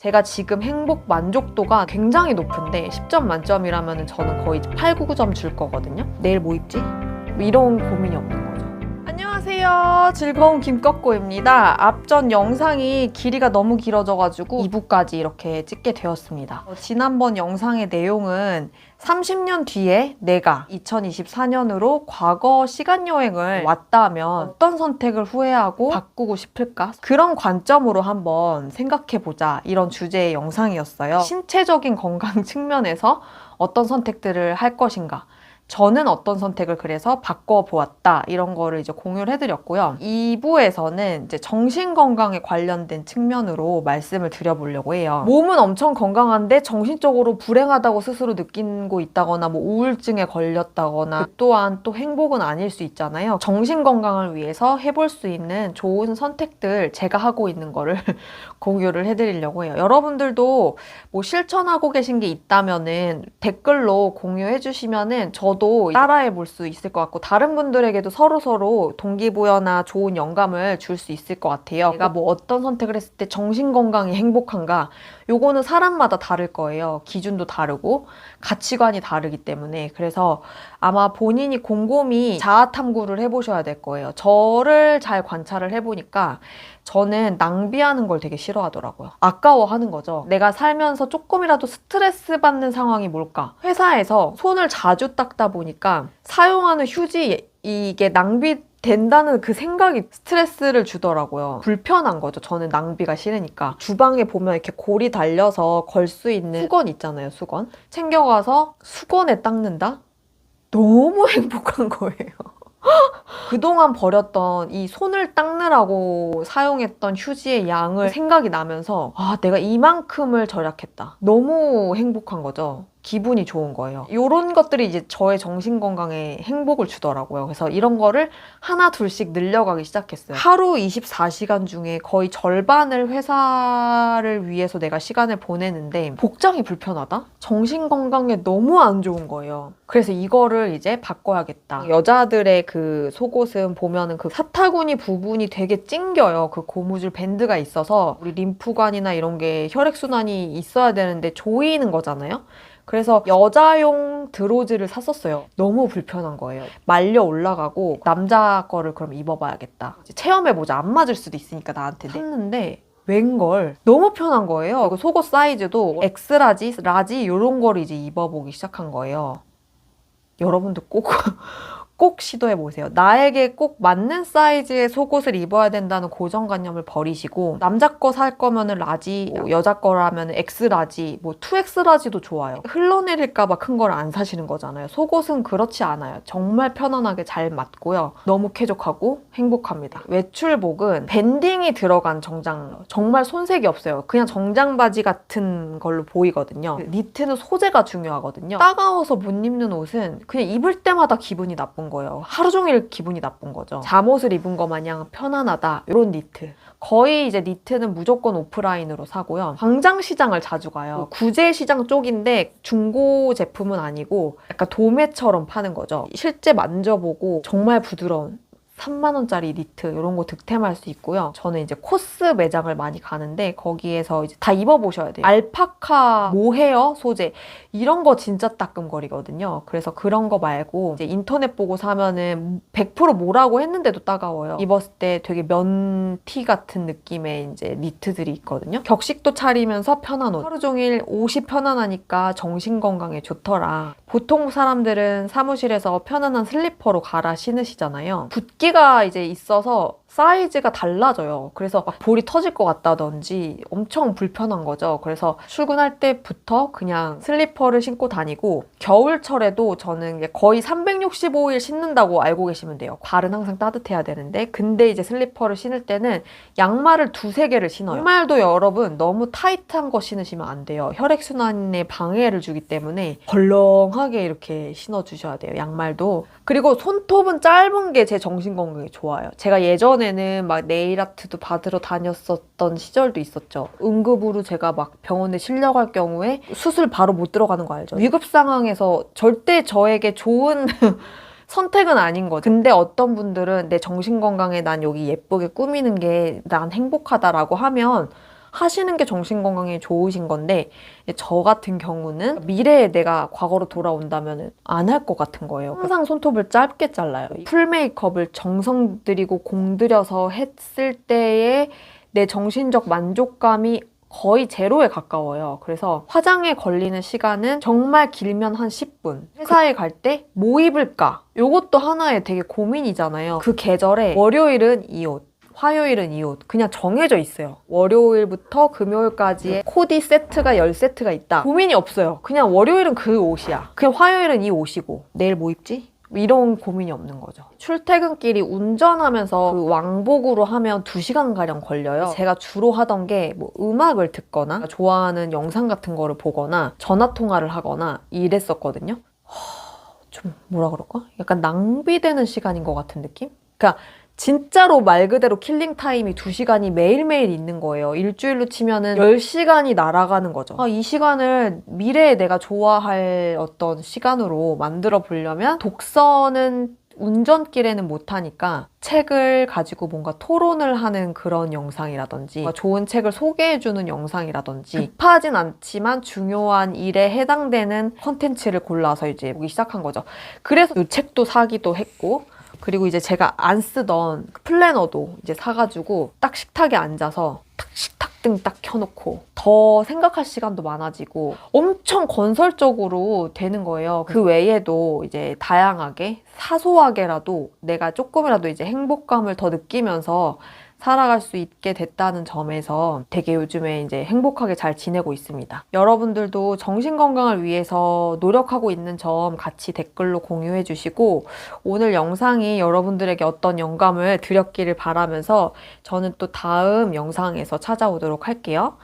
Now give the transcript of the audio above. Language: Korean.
제가 지금 행복 만족도가 굉장히 높은데 10점 만점이라면 저는 거의 8, 9, 9점 줄 거거든요. 내일 뭐 입지? 뭐 이런 고민이 없는. 안녕하세요. 즐거운 김꺾고입니다. 앞전 영상이 길이가 너무 길어져가지고 2부까지 이렇게 찍게 되었습니다. 어, 지난번 영상의 내용은 30년 뒤에 내가 2024년으로 과거 시간여행을 왔다면 어떤 선택을 후회하고 바꾸고 싶을까? 그런 관점으로 한번 생각해보자. 이런 주제의 영상이었어요. 신체적인 건강 측면에서 어떤 선택들을 할 것인가? 저는 어떤 선택을 그래서 바꿔보았다 이런 거를 이제 공유를 해드렸고요. 2부에서는 이제 정신 건강에 관련된 측면으로 말씀을 드려보려고 해요. 몸은 엄청 건강한데 정신적으로 불행하다고 스스로 느끼고 있다거나 뭐 우울증에 걸렸다거나 그 또한 또 행복은 아닐 수 있잖아요. 정신 건강을 위해서 해볼 수 있는 좋은 선택들 제가 하고 있는 거를 공유를 해드리려고 해요. 여러분들도 뭐 실천하고 계신 게 있다면은 댓글로 공유해 주시면은 저도 따라해 볼 수 있을 것 같고 다른 분들에게도 서로 서로 동기부여나 좋은 영감을 줄 수 있을 것 같아요. 내가 뭐 어떤 선택을 했을 때 정신 건강이 행복한가 요거는 사람마다 다를 거예요. 기준도 다르고 가치관이 다르기 때문에 그래서 아마 본인이 곰곰이 자아 탐구를 해보셔야 될 거예요. 저를 잘 관찰을 해보니까 저는 낭비하는 걸 되게 싫어하더라고요. 아까워하는 거죠. 내가 살면서 조금이라도 스트레스 받는 상황이 뭘까? 회사에서 손을 자주 닦다 보니까 사용하는 휴지 이게 낭비 된다는 그 생각이 스트레스를 주더라고요. 불편한 거죠. 저는 낭비가 싫으니까. 주방에 보면 이렇게 골이 달려서 걸 수 있는 수건 있잖아요, 수건. 챙겨가서 수건에 닦는다? 너무 행복한 거예요. 그동안 버렸던 이 손을 닦느라고 사용했던 휴지의 양을 생각이 나면서 아, 내가 이만큼을 절약했다. 너무 행복한 거죠. 기분이 좋은 거예요. 이런 것들이 이제 저의 정신 건강에 행복을 주더라고요. 그래서 이런 거를 하나 둘씩 늘려가기 시작했어요. 하루 24시간 중에 거의 절반을 회사를 위해서 내가 시간을 보내는데 복장이 불편하다? 정신 건강에 너무 안 좋은 거예요. 그래서 이거를 이제 바꿔야겠다. 여자들의 그 속옷은 보면은 그 사타구니 부분이 되게 찡겨요. 그 고무줄 밴드가 있어서 우리 림프관이나 이런 게 혈액순환이 있어야 되는데 조이는 거잖아요. 그래서 여자용 드로즈를 샀었어요. 너무 불편한 거예요. 말려 올라가고 남자 거를 그럼 입어봐야겠다. 체험해보자. 안 맞을 수도 있으니까 나한테 샀는데 웬걸 너무 편한 거예요. 그리고 속옷 사이즈도 엑스라지, 라지 이런 거를 이제 입어보기 시작한 거예요. 여러분도 꼭 꼭 시도해 보세요. 나에게 꼭 맞는 사이즈의 속옷을 입어야 된다는 고정관념을 버리시고 남자 거 살 거면은 라지, 뭐 여자 거라면 엑스라지, 뭐 2X라지도 좋아요. 흘러내릴까봐 큰 걸 안 사시는 거잖아요. 속옷은 그렇지 않아요. 정말 편안하게 잘 맞고요. 너무 쾌적하고 행복합니다. 외출복은 밴딩이 들어간 정장 정말 손색이 없어요. 그냥 정장 바지 같은 걸로 보이거든요. 니트는 소재가 중요하거든요. 따가워서 못 입는 옷은 그냥 입을 때마다 기분이 나쁜 거예요. 하루 종일 기분이 나쁜 거죠. 잠옷을 입은 거 마냥 편안하다. 이런 니트. 거의 이제 니트는 무조건 오프라인으로 사고요. 광장시장을 자주 가요. 구제시장 쪽인데 중고 제품은 아니고 약간 도매처럼 파는 거죠. 실제 만져보고 정말 부드러운 3만원짜리 니트 이런 거 득템할 수 있고요. 저는 이제 코스 매장을 많이 가는데 거기에서 이제 다 입어보셔야 돼요. 알파카 모헤어 소재 이런 거 진짜 따끔거리거든요. 그래서 그런 거 말고 이제 인터넷 보고 사면은 100% 뭐라고 했는데도 따가워요. 입었을 때 되게 면티 같은 느낌의 이제 니트들이 있거든요. 격식도 차리면서 편한 옷. 하루 종일 옷이 편안하니까 정신 건강에 좋더라. 보통 사람들은 사무실에서 편안한 슬리퍼로 갈아 신으시잖아요. 붓기 가 이제 있어서 사이즈가 달라져요. 그래서 막 볼이 터질 것 같다든지 엄청 불편한 거죠. 그래서 출근할 때부터 그냥 슬리퍼를 신고 다니고 겨울철에도 저는 거의 365일 신는다고 알고 계시면 돼요. 발은 항상 따뜻해야 되는데 근데 이제 슬리퍼를 신을 때는 양말을 두세 개를 신어요. 양말도 여러분 너무 타이트한 거 신으시면 안 돼요. 혈액순환에 방해를 주기 때문에 벌렁하게 이렇게 신어주셔야 돼요. 양말도. 그리고 손톱은 짧은 게 제 정신 건강에 좋아요. 제가 예전 에는 막 네일 아트도 받으러 다녔었던 시절도 있었죠. 응급으로 제가 막 병원에 실려갈 경우에 수술 바로 못 들어가는 거 알죠? 위급 상황에서 절대 저에게 좋은 선택은 아닌 거죠. 근데 어떤 분들은 내 정신 건강에 난 여기 예쁘게 꾸미는 게 난 행복하다라고 하면 하시는 게 정신 건강에 좋으신 건데 저 같은 경우는 미래에 내가 과거로 돌아온다면 안 할 것 같은 거예요. 항상 손톱을 짧게 잘라요. 풀 메이크업을 정성 들이고 공들여서 했을 때의 내 정신적 만족감이 거의 제로에 가까워요. 그래서 화장에 걸리는 시간은 정말 길면 한 10분. 회사에 갈 때 뭐 입을까? 요것도 하나의 되게 고민이잖아요. 그 계절에 월요일은 이 옷, 화요일은 이 옷. 그냥 정해져 있어요. 월요일부터 금요일까지의 코디 세트가 10세트가 있다. 고민이 없어요. 그냥 월요일은 그 옷이야. 그냥 화요일은 이 옷이고. 내일 뭐 입지? 이런 고민이 없는 거죠. 출퇴근길이 운전하면서 그 왕복으로 하면 2시간가량 걸려요. 제가 주로 하던 게 뭐 음악을 듣거나 좋아하는 영상 같은 거를 보거나 전화 통화를 하거나 이랬었거든요. 허, 좀 뭐라 그럴까? 약간 낭비되는 시간인 것 같은 느낌? 그러니까 진짜로 말 그대로 킬링 타임이 2시간이 매일매일 있는 거예요. 일주일로 치면은 10시간이 날아가는 거죠. 아, 이 시간을 미래에 내가 좋아할 어떤 시간으로 만들어 보려면 독서는 운전길에는 못하니까 책을 가지고 뭔가 토론을 하는 그런 영상이라든지 좋은 책을 소개해주는 영상이라든지 급하진 않지만 중요한 일에 해당되는 컨텐츠를 골라서 이제 보기 시작한 거죠. 그래서 이 책도 사기도 했고 그리고 이제 제가 안 쓰던 그 플래너도 이제 사가지고 딱 식탁에 앉아서 딱 식탁 등 딱 켜놓고 더 생각할 시간도 많아지고 엄청 건설적으로 되는 거예요. 그 외에도 이제 다양하게 사소하게라도 내가 조금이라도 이제 행복감을 더 느끼면서 살아갈 수 있게 됐다는 점에서 되게 요즘에 이제 행복하게 잘 지내고 있습니다. 여러분들도 정신 건강을 위해서 노력하고 있는 점 같이 댓글로 공유해 주시고 오늘 영상이 여러분들에게 어떤 영감을 드렸기를 바라면서 저는 또 다음 영상에서 찾아오도록 할게요.